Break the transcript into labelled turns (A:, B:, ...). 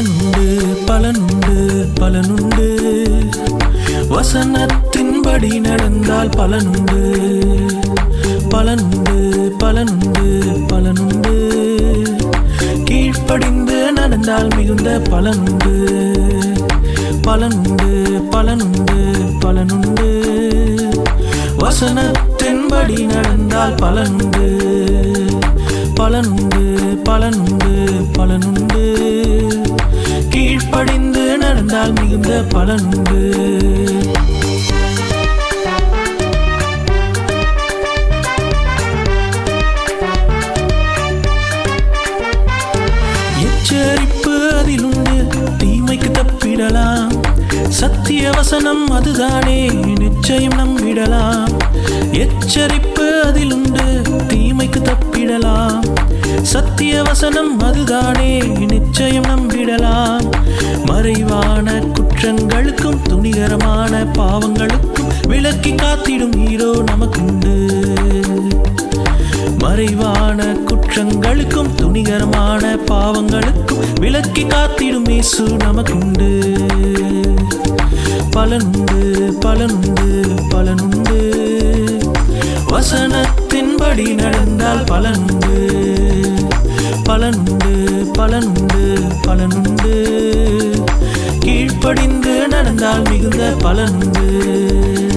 A: பலனுண்டு பலனுண்டு பலனுண்டு. வசனத்தின்படி நடந்தால் பலனுண்டு. பலனுண்டு பலனுண்டு பலனுண்டு. கீழ்ப்படிந்து நடந்தால் மிகுந்த பலனுண்டு. பலனுண்டு பலனுண்டு பலனுண்டு. வசனத்தின்படி நடந்தால் பலனுண்டு. பலனுண்டு பலனுண்டு பலனுண்டு. கீழ்ப்படிந்து நடந்தால் மிகுந்த பலனுண்டு எச்சரிப்பு அதிலுண்டு தீமைக்கு தப்பிடலாம். சத்திய வசனம் அதுதானே நிச்சயம் நம்பிடலாம் எச்சரிப்பு அதிலுண்டு தீமைக்கு தப்பிடலாம். சத்திய வசனம் அதுதானே நிச்சயம் நம்பிடலாம் மறைவான குற்றங்களுக்கும் துணிகரமான பாவங்களுக்கும் விளக்கி காத்திடும் ஹீரோ நமக்குண்டு. மறைவான குற்றங்களுக்கும் துணிகரமான பாவங்களுக்கும் விளக்கி காத்திடும் இயேசு நமக்குண்டு. பலனுண்டு பலனுண்டு பலனுண்டு. வசனத்தின்படி நடந்தால் பலனுண்டு. பலனுண்டு பலனுண்டு பலனுண்டு. கீழ்ப்படிந்து நடந்தால் மிகுந்த பலனுண்டு.